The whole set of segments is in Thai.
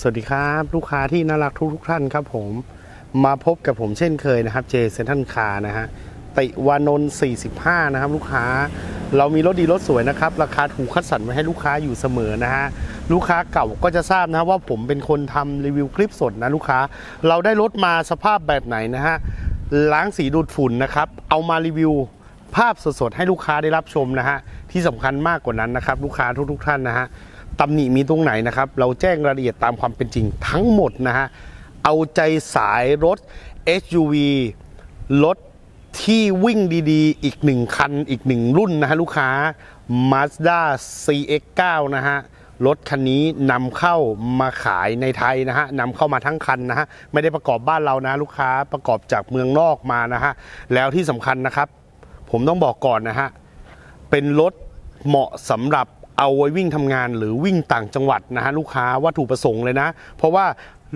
สวัสดีครับ ลูกค้าที่น่ารักทุกทุกๆท่านครับผมมาพบกับผมเช่นเคยนะครับเจเซนทันคานะฮะติวานนท์45 นะครับ ลูกค้าเรามีรถดีรถสวยนะครับ ราคาถูกคัดสรรไว้ให้ลูกค้าอยู่เสมอนะฮะลูกค้าเก่าก็จะทราบนะว่าผมเป็นคนทำรีวิวคลิปสดนะลูกค้า เราได้รถมาสภาพแบบไหนนะฮะล้างสีดูดฝุ่นนะครับเอามารีวิวภาพสดๆให้ลูกค้าได้รับชมนะฮะที่สำคัญมากกว่านั้นนะครับ ลูกค้าทุกๆท่านนะฮะ ตำหนิมีตรงไหนนะครับ เราแจ้งรายละเอียดตามความเป็นจริงทั้งหมดนะฮะ เอาใจสายรถ SUV รถที่วิ่งดีๆ อีกหนึ่งคัน อีกหนึ่งรุ่นนะฮะลูกค้า Mazda CX-9 นะฮะรถคันนี้นำเข้ามาขายในไทยนะฮะนำเข้ามาทั้งคันนะฮะไม่ได้ประกอบบ้านเรานะลูกค้าประกอบจากเมืองนอกมานะฮะแล้วที่สำคัญนะครับ ผมต้องบอกก่อนนะฮะเป็นรถเหมาะสำหรับ เอาไว้วิ่งทำงานหรือวิ่งต่างจังหวัดนะฮะลูกค้าวัตถุประสงค์เลยนะ เพราะว่า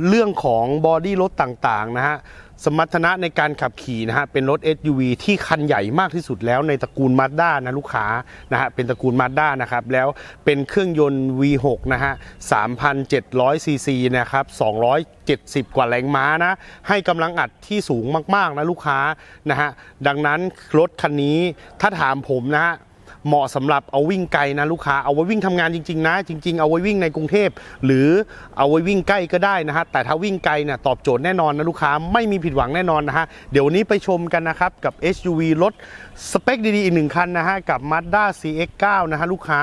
เรื่องของบอดี้รถต่างๆนะฮะสมรรถนะในการขับขี่นะฮะเป็นรถ SUV ที่คันใหญ่มากที่สุดแล้วในตระกูลมาด้านะลูกค้านะฮะเป็นตระกูลมาด้านะครับแล้วเป็นเครื่องยนต์ V6 นะฮะ 3,700 ซีซีนะครับ270 กว่าแรงม้านะให้กำลังอัดที่สูงมากๆนะลูกค้านะฮะดังนั้นรถคันนี้ถ้าถามผมนะฮะ เหมาะสำหรับเอาวิ่งไกลนะลูกค้าเอาไว้วิ่งทำงานจริงๆนะ จริง ๆ เอาไว้วิ่งในกรุงเทพหรือเอาไว้วิ่งใกล้ก็ได้นะฮะแต่ถ้าวิ่งไกลเนี่ยตอบโจทย์แน่นอนนะลูกค้าไม่มีผิดหวังแน่นอนนะฮะเดี๋ยววันนี้ไปชมกันนะครับกับ SUV รถสเปคดีๆอีกหนึ่งคันนะฮะกับ Mazda CX-9 นะฮะลูกค้า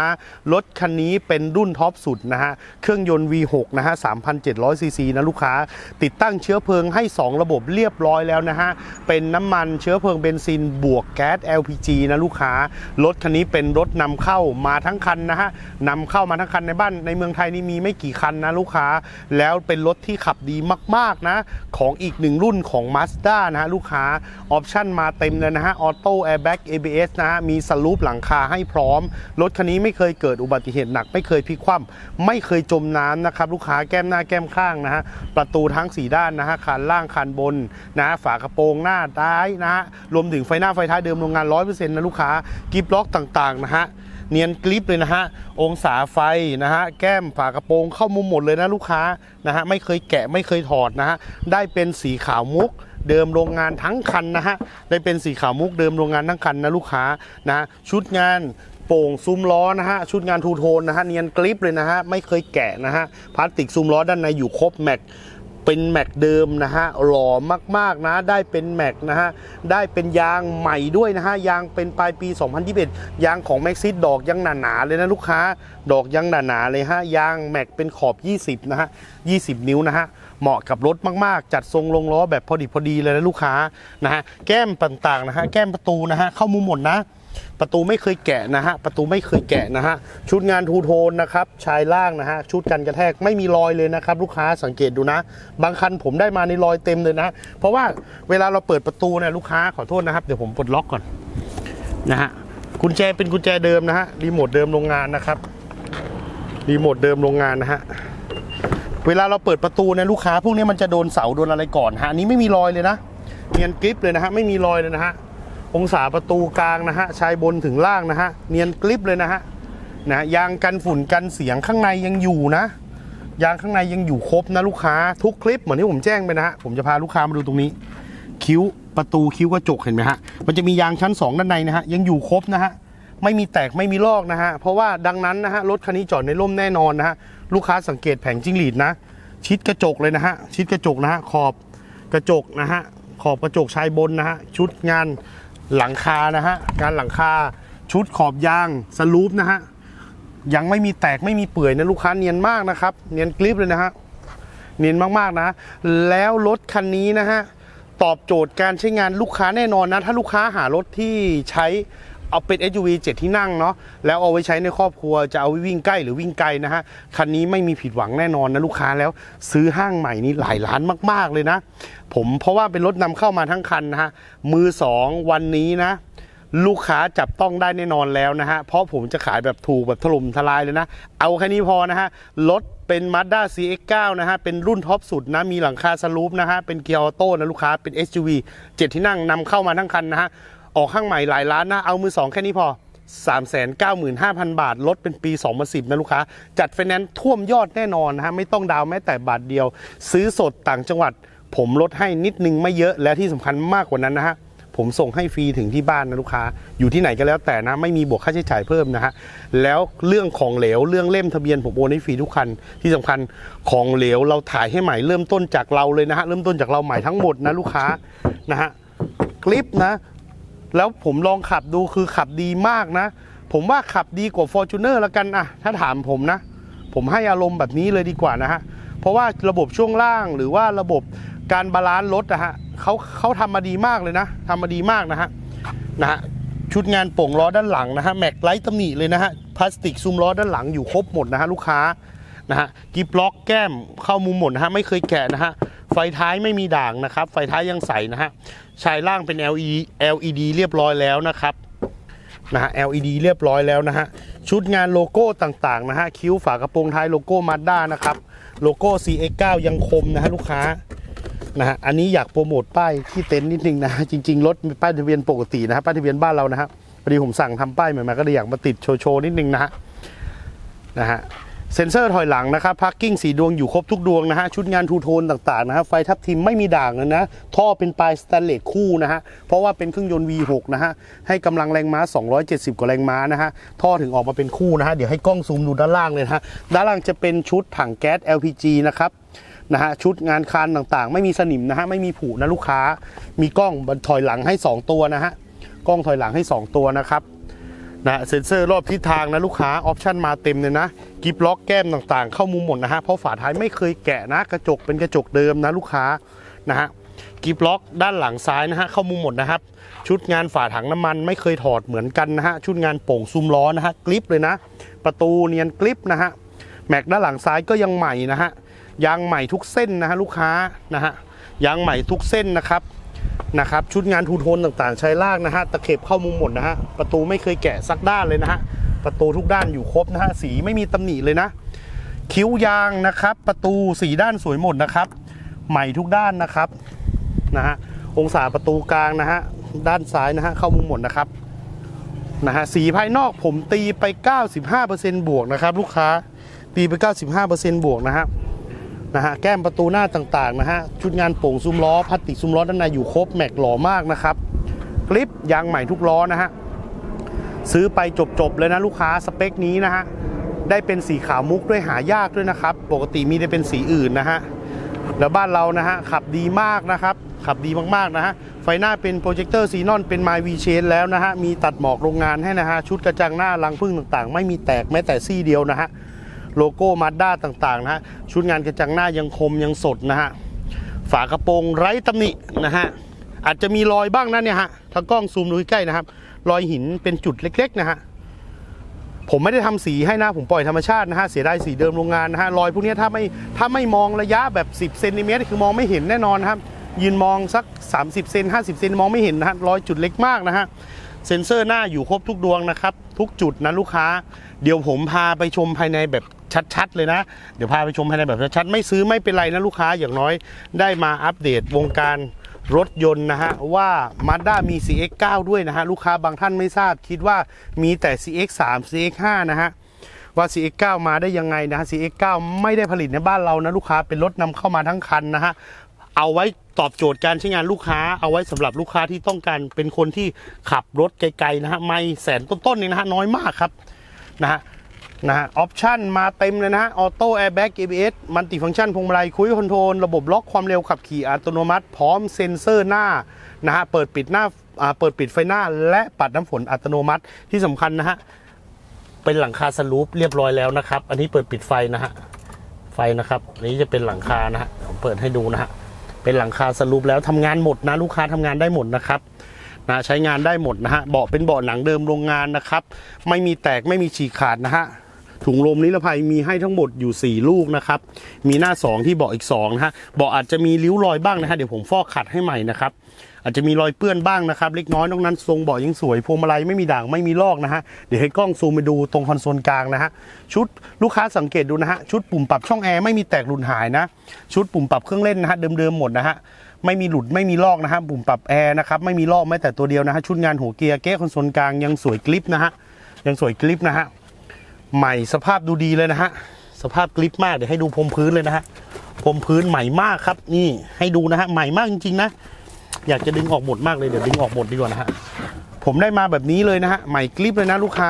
รถคันนี้เป็นรุ่นท็อปสุดนะฮะเครื่องยนต์ V6 นะฮะ3,700ซีซีนะลูกค้า ติดตั้งเชื้อเพลิงให้ 2 ระบบเรียบร้อยแล้วนะฮะเป็นน้ำมันเชื้อเพลิงเบนซินบวกแก๊ส LPG นะลูกค้ารถคันนี้เป็นรถนำเข้ามาทั้งคันนะฮะนำเข้ามาทั้งคันในบ้านในเมืองไทยนี่มีไม่กี่คันนะลูกค้า แล้วเป็นรถที่ขับดีมากๆนะ ของอีกหนึ่งรุ่นของ Mazda นะฮะลูกค้าออปชั่นมาเต็มเลยนะฮะออโต้แอร์แบ็ก ABS นะฮะมีสลูปหลังคาให้พร้อม รถคันนี้ไม่เคยเกิดอุบัติเหตุหนัก ไม่เคยพลิกคว่ำไม่เคยจมน้ำนะครับ ลูกค้าแก้มหน้าแก้มข้างนะฮะประตูทั้ง 4 ด้านนะฮะคันล่างคันบนนะฮะฝากระโปรงหน้าท้ายนะฮะรวมถึงไฟหน้าไฟท้ายเดิมโรงงาน 100%นะลูกค้ากิฟล็อกต่างๆนะฮะเนียนกริปเลยนะฮะองศาไฟนะฮะแก้มฝากระโปรงเข้ามุมหมดเลยนะลูกค้านะฮะไม่เคยแกะไม่เคยถอดนะฮะได้เป็นสีขาวมุกเดิมโรงงานทั้งคันนะฮะได้เป็นสีขาวมุกเดิมโรงงานทั้งคันนะลูกค้านะฮะชุดงานโป่งซุ้มล้อนะฮะชุดงานทูโทนนะฮะเนียนกริปเลยนะฮะไม่เคยแกะนะฮะพลาสติกซุ้มล้อด้านในอยู่ครบแม็ก เป็นแม็กเดิมนะฮะหล่อมากๆนะได้เป็นแม็กนะฮะได้เป็นยางใหม่ด้วยนะฮะยางเป็นปลายปี 2021 ยางของแม็กซิสดอกยังหนาๆเลยนะลูกค้า ดอกยังหนาๆเลยฮะยางแม็กเป็นขอบ 20 นะฮะ 20 นิ้วนะฮะเหมาะกับรถมากๆ จัดทรงลงล้อแบบพอดีพอดีเลยนะลูกค้านะฮะแก้มต่างๆนะฮะแก้มประตูนะฮะเข้ามุมหมดนะ ประตูไม่เคยแกะนะฮะ ประตูไม่เคยแกะนะฮะ ชุดงานทูโทนนะครับ ชายล่างนะฮะ ชุดกันกระแทกไม่มีรอยเลยนะครับ ลูกค้าสังเกตดูนะ บางคันผมได้มาในรอยเต็มเลยนะ เพราะว่าเวลาเราเปิดประตูเนี่ยลูกค้าขอโทษนะครับ เดี๋ยวผมปลดล็อกก่อนนะฮะ กุญแจเป็นกุญแจเดิมนะฮะ รีโมทเดิมโรงงานนะครับ รีโมทเดิมโรงงานนะฮะเวลาเราเปิดประตูเนี่ยลูกค้าพวกนี้มันจะโดนเสาโดนอะไรก่อนฮะ อันนี้ไม่มีรอยเลยนะ เนียนกริปเลยนะฮะ ไม่มีรอยเลยนะฮะ องศาประตูกลางนะฮะชายบนถึงล่างนะฮะเนียนกริปเลยนะฮะนะยางกันฝุ่นกันเสียงข้างในยังอยู่นะ ยางข้างในยังอยู่ครบนะลูกค้าทุกคลิปเหมือนที่ผมแจ้งไปนะฮะผมจะพาลูกค้ามาดูตรงนี้ คิ้วประตูคิ้วกระจกเห็นไหมฮะมันจะมียางชั้นสองด้านในนะฮะยังอยู่ครบนะฮะไม่มีแตกไม่มีลอกนะฮะเพราะว่าดังนั้นนะฮะรถคันนี้จอดในร่มแน่นอนนะฮะลูกค้าสังเกตแผงจิ้งหรีดนะ ชิดกระจกเลยนะฮะชิดกระจกนะฮะขอบกระจกนะฮะขอบกระจกชายบนนะฮะชุดงาน หลังคานะฮะการหลังคาชุดขอบยางสลูปนะฮะยังไม่มีแตกไม่มีเปื่อยนะลูกค้าเนียนมากนะครับ เนียนกริบเลยนะฮะเนียนมากๆนะ แล้วรถคันนี้นะฮะตอบโจทย์การใช้งานลูกค้าแน่นอนนะ ถ้าลูกค้าหารถที่ใช้ เอาเป็น SUV 7 ที่นั่งเนาะแล้วเอาไว้ใช้ในครอบครัวจะเอาไว้วิ่งใกล้หรือวิ่งไกลนะฮะคันนี้ไม่มีผิดหวังแน่นอนนะลูกค้าแล้วซื้อห้างใหม่นี่หลายล้านมาก ๆ เลยนะ ผมเพราะว่าเป็นรถนำเข้ามาทั้งคันนะฮะมือสองวันนี้นะลูกค้าจับต้องได้แน่นอนแล้วนะฮะ เพราะผมจะขายแบบถูกแบบถล่มทลายเลยนะ เอาแค่นี้พอนะฮะ รถเป็น Mazda CX-9 นะฮะ เป็นรุ่นท็อปสุดนะ มีหลังคาสลูปนะฮะ เป็นเกียร์ออโต้นะลูกค้า เป็น SUV 7 ที่นั่งนำเข้ามาทั้งคันนะฮะ ออกข้างใหม่หลายล้านนะเอามือสองแค่นี้พอ 395,000 บาท ลดเป็นปี 2010 นะลูกค้า จัดไฟแนนซ์ท่วมยอดแน่นอนนะฮะ ไม่ต้องดาวน์แม้แต่บาทเดียว ซื้อสดต่างจังหวัด ผมลดให้นิดนึงไม่เยอะและที่สำคัญมากกว่านั้นนะฮะผมส่งให้ฟรีถึงที่บ้านนะลูกค้า อยู่ที่ไหนก็แล้วแต่นะ ไม่มีบวกค่าใช้จ่ายเพิ่มนะฮะ แล้วเรื่องของเหลว เรื่องเล่มทะเบียนผมโอนให้ฟรีทุกคัน ที่สำคัญของเหลวเราถ่ายให้ใหม่เริ่มต้นจากเราเลยนะฮะ เริ่มต้นจากเราใหม่ทั้งหมดนะลูกค้านะฮะ คลิปนะ แล้วผมลองขับดูคือขับดีมากนะ ผมว่าขับดีกว่า f o r t u n e r ละกันอะถ้าถามผมนะ ผมให้อารมณ์แบบนี้เลยดีกว่านะฮะ เพราะว่าระบบช่วงล่างหรือว่าระบบการบาลานซ์รถนะฮะเขาเขาทำมาดีมากเลยนะทำมาดีมากนะฮะนะฮะชุดงานโป่งล้อด้านหลังนะฮะแม็กไลท์ตำหนิเลยนะฮะพลาสติกซุ้มล้อด้านหลังอยู่ครบหมดนะฮะลูกค้านะฮะกิบล็อกแก้มเข้ามุมหมดนะฮะไม่เคยแกะนะฮะ ไฟท้ายไม่มีด่างนะครับ ไฟท้ายยังใสนะฮะชายล่างเป็น LED LED เรียบร้อยแล้วนะครับนะฮะ LED เรียบร้อยแล้วนะฮะ ชุดงานโลโก้ต่างๆนะฮะ คิ้วฝากระโปรงท้ายโลโก้มาด้านะครับ โลโก้ CX9 ยังคมนะฮะลูกค้า นะฮะ อันนี้อยากโปรโมทป้ายที่เต็นท์นิดนึงนะฮะ จริง ๆ รถป้ายทะเบียนปกตินะฮะ ป้ายทะเบียนบ้านเรานะฮะพอดีผมสั่งทำป้ายใหม่ๆก็เลยอยากมาติดโชว์ๆนิดนึงนะฮะ นะฮะ เซ็นเซอร์ถอยหลังนะครับพาร์กิ้งสีดวงอยู่ครบทุกดวงนะฮะ ชุดงานทูโทนต่างๆนะฮะ ไฟทับทิมไม่มีด่างเลยนะ ท่อเป็นปลายสแตนเลสคู่นะฮะ เพราะว่าเป็นเครื่องยนต์ V6 นะฮะ ให้กำลังแรงม้า 270 กว่าแรงม้านะฮะ ท่อถึงออกมาเป็นคู่นะฮะ เดี๋ยวให้กล้องซูมดูด้านล่างเลยนะฮะ ด้านล่างจะเป็นชุดถังแก๊ส LPG นะครับนะฮะชุดงานคานต่างๆ ไม่มีสนิมนะฮะไม่มีผุนะลูกค้า มีกล้องถอยหลังให้ 2 ตัวนะฮะกล้องถอยหลังให้ 2 ตัวนะครับ นะเซ็นเซอร์รอบทิศทางนะลูกค้าออปชั่นมาเต็มเลยนะกิฟล็อกแก้มต่างๆ เข้ามุมหมดนะฮะเพราะฝาท้ายไม่เคยแกะนะ กระจกเป็นกระจกเดิมนะลูกค้านะฮะกิฟล็อกด้านหลังซ้ายนะฮะเข้ามุมหมดนะครับ ชุดงานฝาถังน้ำมันไม่เคยถอดเหมือนกันนะฮะชุดงานโป่งซุ้มล้อนะฮะกลิปเลยนะ ประตูเนียนกลิปนะฮะแม็กด้านหลังซ้ายก็ยังใหม่นะฮะยางใหม่ทุกเส้นนะฮะลูกค้านะฮะยางใหม่ทุกเส้นนะครับ นะครับชุดงานทูโทนต่างๆ ใช้ลากนะฮะตะเข็บเข้ามุมหมดนะฮะประตูไม่เคยแกะสักด้านเลยนะฮะประตูทุกด้านอยู่ครบนะฮะสีไม่มีตำหนิเลยนะ คิ้วยางนะครับ ประตูสีด้านสวยหมดนะครับ ใหม่ทุกด้านนะครับนะฮะองศาประตูกลางนะฮะด้านซ้ายนะฮะเข้ามุมหมดนะครับนะฮะสีภายนอกผมตีไป 95%บวกนะครับ ลูกค้าตีไป 95%บวกนะฮะ นะฮะแก้มประตูหน้าต่างๆนะฮะชุดงานโป่งซุ้มล้อพลาสติกซุ้มล้อด้านในอยู่ครบแม็กหล่อมากนะครับกลิปยางใหม่ทุกล้อนะฮะซื้อไปจบๆเลยนะลูกค้าสเปคนี้นะฮะได้เป็นสีขาวมุกด้วยหายากด้วยนะครับ ปกติมีได้เป็นสีอื่นนะฮะแล้วบ้านเรานะฮะขับดีมากนะครับ ขับดีมากๆนะฮะไฟหน้าเป็นโปรเจคเตอร์ซีนอนเป็นไมวีเชนแล้วนะฮะมีตัดหมอกโรงงานให้นะฮะชุดกระจังหน้ารังพึ่งต่างๆ ไม่มีแตกแม้แต่ซี่เดียวนะฮะ โลโก้มาด้าต่างๆนะฮะชุดงานกระจังหน้ายังคมยังสดนะฮะฝากระโปรงไร้ตำหนินะฮะอาจจะมีรอยบ้างนะเนี่ยฮะถ้ากล้องซูมดูใกล้ๆนะครับ รอยหินเป็นจุดเล็ก ๆ นะฮะผมไม่ได้ทำสีให้นะผมปล่อยธรรมชาตินะฮะเสียดายสีเดิมโรงงานนะฮะรอยพวกนี้ถ้าไม่ถ้าไม่มองระยะแบบ 10เซนติเมตรคือมองไม่เห็นแน่นอนครับ ยืนมองสัก 30เซน50 เซนมองไม่เห็นนะฮะรอยจุดเล็กมากนะฮะเซ็นเซอร์หน้าอยู่ครบทุกดวงนะครับ ทุกจุดนะลูกค้า เดี๋ยวผมพาไปชมภายในแบบ ชัดๆเลยนะ เดี๋ยวพาไปชมภายในแบบชัดๆไม่ซื้อไม่เป็นไรนะลูกค้าอย่างน้อย ได้มาอัปเดตวงการรถยนต์นะฮะ ว่า Mazda มี CX9 ด้วยนะฮะ ลูกค้าบางท่านไม่ทราบคิดว่ามีแต่ CX3 CX5 นะฮะว่า CX9 มาได้ยังไงนะฮะ CX9 ไม่ได้ผลิตในบ้านเรานะลูกค้าเป็นรถนำเข้ามาทั้งคันนะฮะเอาไว้ตอบโจทย์การใช้งานลูกค้า เอาไว้สำหรับลูกค้าที่ต้องการเป็นคนที่ขับรถไกลๆนะฮะไม่แสนต้นๆเองนะฮะน้อยมากครับนะฮะ นะฮะออปชั่นมาเต็มเลยนะฮะออโต้แอร์แบ็ก ABS มันติฟังก์ชันพวงมาลัยคุยคอนโทรลระบบล็อกความเร็วขับขี่อัตโนมัติ พร้อมเซ็นเซอร์หน้านะฮะเปิดปิดหน้าอ่าเปิดปิดไฟหน้า และปัดน้ำฝนอัตโนมัติที่สำคัญนะฮะเป็นหลังคาสลูปเรียบร้อยแล้วนะครับ อันนี้เปิดปิดไฟนะฮะไฟนะครับนี้จะเป็นหลังคานะฮะผมเปิดให้ดูนะฮะเป็นหลังคาสลูปแล้วทำงานหมดนะลูกค้าทำงานได้หมดนะครับนะใช้งานได้หมดนะฮะเบาะเป็นเบาะหนังเดิมโรงงานนะครับ ไม่มีแตกไม่มีฉีกขาดนะฮะ ถุงลมนิรภัยมีให้ทั้งหมดอยู่ 4 ลูกนะครับ มีหน้า 2 ที่เบาะอีก2นะฮะเบาะอาจจะมีริ้วรอยบ้างนะฮะเดี๋ยวผมฟอกขัดให้ใหม่นะครับอาจจะมีรอยเปื้อนบ้างนะครับ เล็กน้อยนอกนั้นทรงเบาะยังสวยพวงมาลัยไม่มีด่างไม่มีลอกนะฮะเดี๋ยวให้กล้องซูมไปดูตรงคอนโซลกลางนะฮะชุดลูกค้าสังเกตดูนะฮะชุดปุ่มปรับช่องแอร์ไม่มีแตกหลุดหายนะ ชุดปุ่มปรับเครื่องเล่นนะฮะเดิมๆหมดนะฮะไม่มีหลุดไม่มีลอกนะฮะปุ่มปรับแอร์นะครับไม่มีลอกแม้แต่ตัวเดียวนะฮะชุดงานหัวเกียร์แก้คอนโซลกลางยังสวยกลิปนะฮะยังสวยกริปนะฮะ ใหม่สภาพดูดีเลยนะฮะ สภาพกริปมากเดี๋ยวให้ดูพรมพื้นเลยนะฮะพรมพื้นใหม่มากครับ นี่ให้ดูนะฮะใหม่มากจริงๆนะอยากจะดึงออกหมดมากเลยเดี๋ยวดึงออกหมดดีกว่านะฮะผมได้มาแบบนี้เลยนะฮะใหม่กริปเลยนะลูกค้า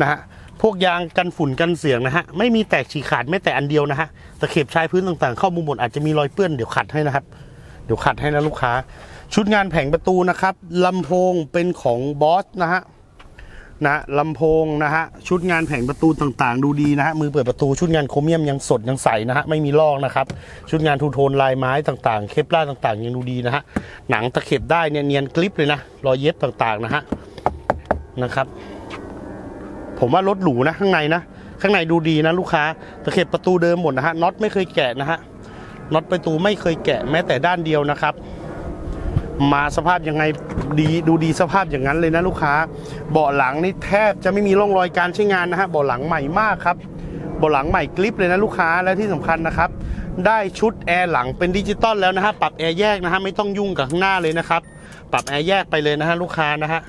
นะฮะพวกยางกันฝุ่นกันเสียงนะฮะไม่มีแตกฉีกขาดแม้แต่อันเดียวนะฮะตะเข็บชายพื้นต่างๆ เข้ามุมหมดอาจจะมีรอยเปื้อนเดี๋ยวขัดให้นะครับ เดี๋ยวขัดให้นะลูกค้า ชุดงานแผงประตูนะครับลำโพงเป็นของบอสนะฮะ นะลำโพงนะฮะชุดงานแผงประตูต่างๆ ดูดีนะฮะมือเปิดประตูชุดงานโครเมียมยังสดยังใสนะฮะไม่มีลอกนะครับชุดงานทูโทนลายไม้ต่างๆ เคปลาต่างๆ ยังดูดีนะฮะหนังตะเข็บได้เนี่ยเนียนกริปเลยนะรอยเย็บต่างๆนะฮะนะครับ ผมว่ารถหรูนะข้างในนะข้างในดูดีนะลูกค้าตะเข็บประตูเดิมหมดนะฮะน็อตไม่เคยแกะนะฮะน็อตประตูไม่เคยแกะแม้แต่ด้านเดียวนะครับ มาสภาพยังไงดีดูดีสภาพอย่างนั้นเลยนะลูกค้า เบาะหลังนี่แทบจะไม่มีร่องรอยการใช้งานนะฮะเบาะหลังใหม่มากครับเบาะหลังใหม่กริปเลยนะลูกค้าและที่สำคัญนะครับ ได้ชุดแอร์หลังเป็นดิจิตอลแล้วนะฮะปรับแอร์แยกนะฮะไม่ต้องยุ่งกับข้างหน้าเลยนะครับปรับแอร์แยกไปเลยนะฮะลูกค้านะฮะ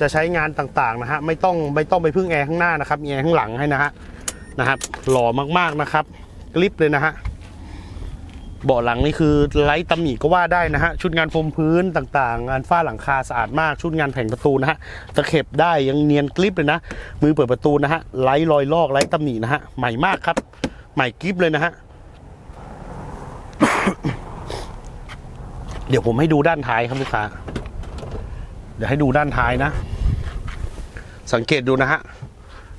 จะใช้งานต่างๆนะฮะไม่ต้องไม่ต้องไปพึ่งแอร์ข้างหน้านะครับมีแอร์ข้างหลังให้นะฮะนะครับหล่อมากๆนะครับกริปเลยนะฮะ เบาะหลังนี่คือไร้ตำหนิก็ว่าได้นะฮะ ชุดงานโฟมพื้นต่างๆ งานฝ้าหลังคาสะอาดมาก ชุดงานแผงประตูนะฮะ ตะเข็บได้ยังเนียนกริบเลยนะ มือเปิดประตูนะฮะ ไร้รอยลอกไร้ตำหนินะฮะ ใหม่มากครับ ใหม่กริบเลยนะฮะ เดี๋ยวผมให้ดูด้านท้ายครับลูกค้า เดี๋ยวให้ดูด้านท้ายนะ สังเกตดูนะฮะ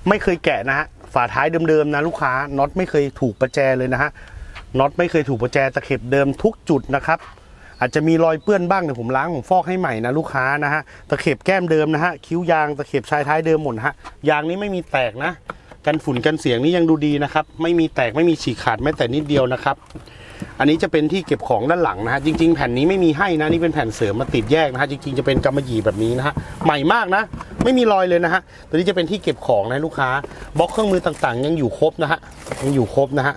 ไม่เคยแกะนะฮะ ฝาท้ายเดิมๆนะลูกค้า น็อตไม่เคยถูกประแจเลยนะฮะ น็อตไม่เคยถูกประแจตะเข็บเดิมทุกจุดนะครับ อาจจะมีรอยเปื้อนบ้างเดี๋ยวผมล้างผมฟอกให้ใหม่นะลูกค้านะฮะตะเข็บแก้มเดิมนะฮะคิ้วยางตะเข็บชายท้ายเดิมหมดฮะยางนี้ไม่มีแตกนะ กันฝุ่นกันเสียงนี่ยังดูดีนะครับ ไม่มีแตกไม่มีฉีกขาดแม้แต่นิดเดียวนะครับอันนี้จะเป็นที่เก็บของด้านหลังนะฮะจริง ๆ แผ่นนี้ไม่มีให้นะนี่เป็นแผ่นเสริมมาติดแยกนะฮะจริงๆจะเป็นกำมะหยี่แบบนี้นะฮะใหม่มากนะ ไม่มีรอยเลยนะฮะตัวนี้จะเป็นที่เก็บของนะลูกค้าบล็อกเครื่องมือต่างๆ ยังอยู่ครบนะฮะยังอยู่ครบนะฮะ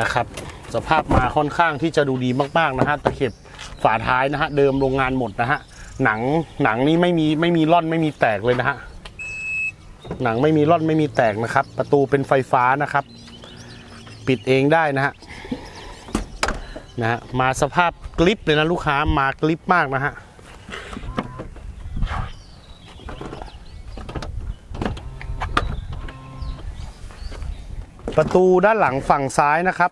นะครับ สภาพมาค่อนข้างที่จะดูดีมากๆนะฮะตะเข็บฝาท้ายนะฮะเดิมโรงงานหมดนะฮะหนังหนังนี่ไม่มีไม่มีร่อนไม่มีแตกเลยนะฮะหนังไม่มีร่อนไม่มีแตกนะครับ ประตูเป็นไฟฟ้านะครับ ปิดเองได้นะฮะนะฮะมาสภาพกลิปเลยนะลูกค้า มากลิปมากนะฮะ ประตูด้านหลังฝั่งซ้ายนะครับ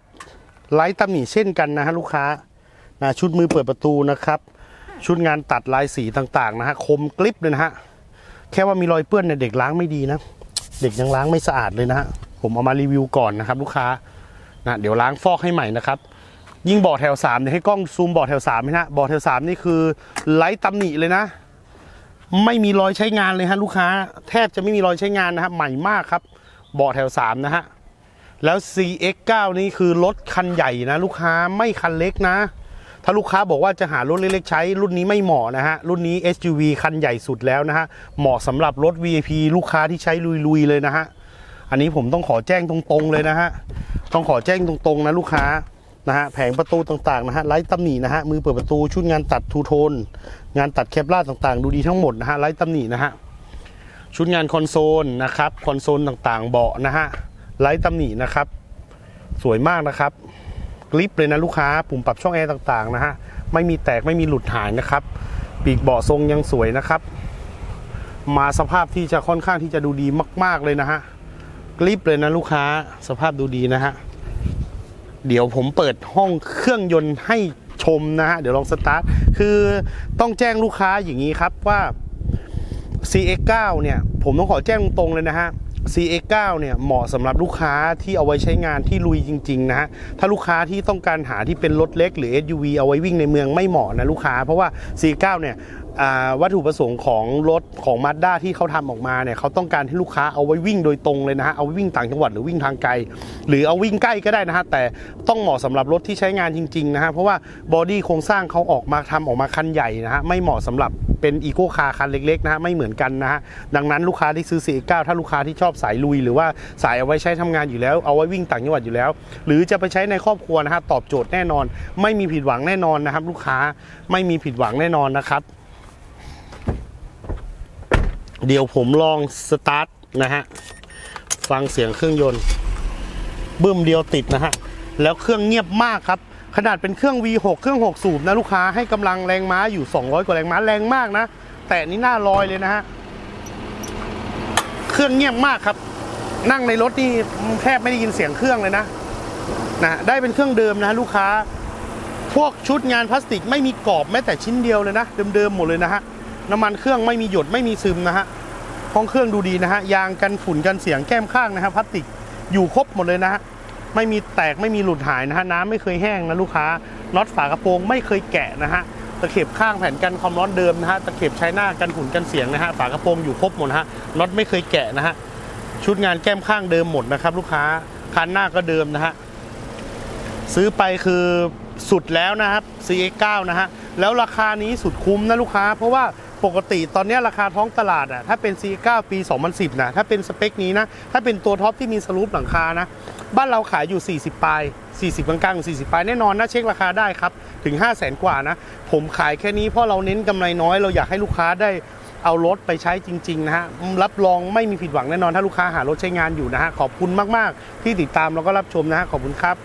ไร้ตำหนิเช่นกันนะฮะลูกค้านะชุดมือเปิดประตูนะครับ ชุดงานตัดลายสีต่างๆนะฮะคมกลิปเลยนะฮะแค่ว่ามีรอยเปื้อนเนี่ยเด็กล้างไม่ดีนะ เด็กยังล้างไม่สะอาดเลยนะฮะผมเอามารีวิวก่อนนะครับ ลูกค้านะเดี๋ยวล้างฟอกให้ใหม่นะครับ ยิ่งบ่อแถว3เนี่ยให้กล้องซูมบ่อแถว3ให้นะบ่อแถว3นี่คือไร้ตำหนิเลยนะ ไม่มีรอยใช้งานเลยฮะลูกค้า แทบจะไม่มีรอยใช้งานนะครับใหม่มากครับบ่อแถว3นะฮะ แล้ว CX9 นี่คือรถคันใหญ่นะ ลูกค้าไม่คันเล็กนะ ถ้าลูกค้าบอกว่าจะหารถเล็กๆใช้ รุ่นนี้ไม่เหมาะนะฮะ รุ่นนี้ SUV คันใหญ่สุดแล้วนะฮะ เหมาะสำหรับรถ VIP ลูกค้าที่ใช้ลุยๆเลยนะฮะ อันนี้ผมต้องขอแจ้งตรงๆเลยนะฮะ ต้องขอแจ้งตรงๆนะลูกค้านะฮะแผงประตูต่างๆนะฮะไร้ตำหนินะฮะมือเปิดประตูชุดงานตัดทูโทน งานตัดแคปลาต่างๆ ดูดีทั้งหมดนะฮะไร้ตำหนินะฮะชุดงานคอนโซลนะครับคอนโซลต่างๆเบาะนะฮะ ไร้ตำหนินะครับ สวยมากนะครับกริปเลยนะลูกค้า ปุ่มปรับช่องแอร์ต่างๆนะฮะ ไม่มีแตกไม่มีหลุดหายนะครับ ปีกเบาะทรงยังสวยนะครับ มาสภาพที่จะค่อนข้างที่จะดูดีมาก ๆเลยนะฮะกริปเลยนะลูกค้าสภาพดูดีนะฮะ เดี๋ยวผมเปิดห้องเครื่องยนต์ให้ชมนะฮะ เดี๋ยวลองสตาร์ท คือต้องแจ้งลูกค้าอย่างนี้ครับว่า CX9 เนี่ย ผมต้องขอแจ้งตรงๆเลยนะฮะ CX9 เนี่ยเหมาะสำหรับลูกค้าที่เอาไว้ใช้งานที่ลุยจริง ๆ นะฮะ ถ้าลูกค้าที่ต้องการหาที่เป็นรถเล็กหรือ SUV เอาไว้วิ่งในเมืองไม่เหมาะนะลูกค้า เพราะว่า CX9 เนี่ยวัตถุประสงค์ของรถของ Mazda ที่เขาทำออกมาเนี่ยเขาต้องการให้ลูกค้าเอาไว้วิ่งโดยตรงเลยนะฮะเอาไว้วิ่งต่างจังหวัดหรือวิ่งทางไกล หรือเอาวิ่งใกล้ก็ได้นะฮะแต่ต้องเหมาะสำหรับรถที่ใช้งานจริงๆนะฮะเพราะว่าบอดี้โครงสร้างเขาออกมาทำออกมาคันใหญ่นะฮะไม่เหมาะสำหรับเป็นอีโก้คาร์คันเล็กๆนะฮะไม่เหมือนกันนะฮะดังนั้นลูกค้าที่ซื้อ C9 ถ้าลูกค้าที่ชอบสายลุย หรือว่าสายเอาไว้ใช้ทำงานอยู่แล้ว เอาไว้วิ่งต่างจังหวัดอยู่แล้ว หรือจะไปใช้ในครอบครัวนะฮะตอบโจทย์แน่นอน ไม่มีผิดหวังแน่นอนนะครับลูกค้าไม่มีผิดหวังแน่นอนนะครับ เดี๋ยวผมลองสตาร์ทนะฮะ ฟังเสียงเครื่องยนต์บึ้มเดียวติดนะฮะ แล้วเครื่องเงียบมากครับ ขนาดเป็นเครื่อง V6 เครื่อง 6 สูบนะลูกค้าให้กำลังแรงม้าอยู่ 200 กว่าแรงม้าแรงมากนะ แต่นี่หน้าลอยเลยนะฮะ เครื่องเงียบมากครับ นั่งในรถนี่แทบไม่ได้ยินเสียงเครื่องเลยนะนะได้เป็นเครื่องเดิมนะลูกค้า พวกชุดงานพลาสติกไม่มีกรอบแม้แต่ชิ้นเดียวเลยนะ เดิมๆหมดเลยนะฮะ น้ำมันเครื่องไม่มีหยดไม่มีซึมนะฮะห้องเครื่องดูดีนะฮะยางกันฝุ่นกันเสียงแก้มข้างนะฮะพลาสติกอยู่ครบหมดเลยนะฮะไม่มีแตกไม่มีหลุดหายนะฮะน้ำไม่เคยแห้งนะลูกค้าน็อตฝากระโปรงไม่เคยแกะนะฮะตะเข็บข้างแผ่นกันความร้อนเดิมนะฮะตะเข็บใช้หน้ากันฝุ่นกันเสียงนะฮะฝากระโปรงอยู่ครบหมดนะฮะน็อตไม่เคยแกะนะฮะชุดงานแก้มข้างเดิมหมดนะครับ ลูกค้าคันหน้าก็เดิมนะฮะซื้อไปคือสุดแล้วนะครับ CX9 นะฮะแล้วราคานี้สุดคุ้มนะลูกค้า เพราะว่า ปกติตอนนี้ราคาท้องตลาดอะถ้าเป็น C9 ปี 2010 นะ ถ้าเป็นสเปคนี้นะ ถ้าเป็นตัวท็อปที่มีสลูปหลังคานะ บ้านเราขายอยู่ 40 ปลาย 40 กลางๆ 40 ปลาย แน่นอนนะเช็คราคาได้ครับ ถึง 5 0 0แสนกว่านะ ผมขายแค่นี้เพราะเราเน้นกำไรน้อย เราอยากให้ลูกค้าได้เอารถไปใช้จริงๆนะฮะ รับรองไม่มีผิดหวังแน่นอนถ้าลูกค้าหารถใช้งานอยู่นะฮะ ขอบคุณมากๆ ที่ติดตามแล้วก็รับชมนะฮะ ขอบคุณครับ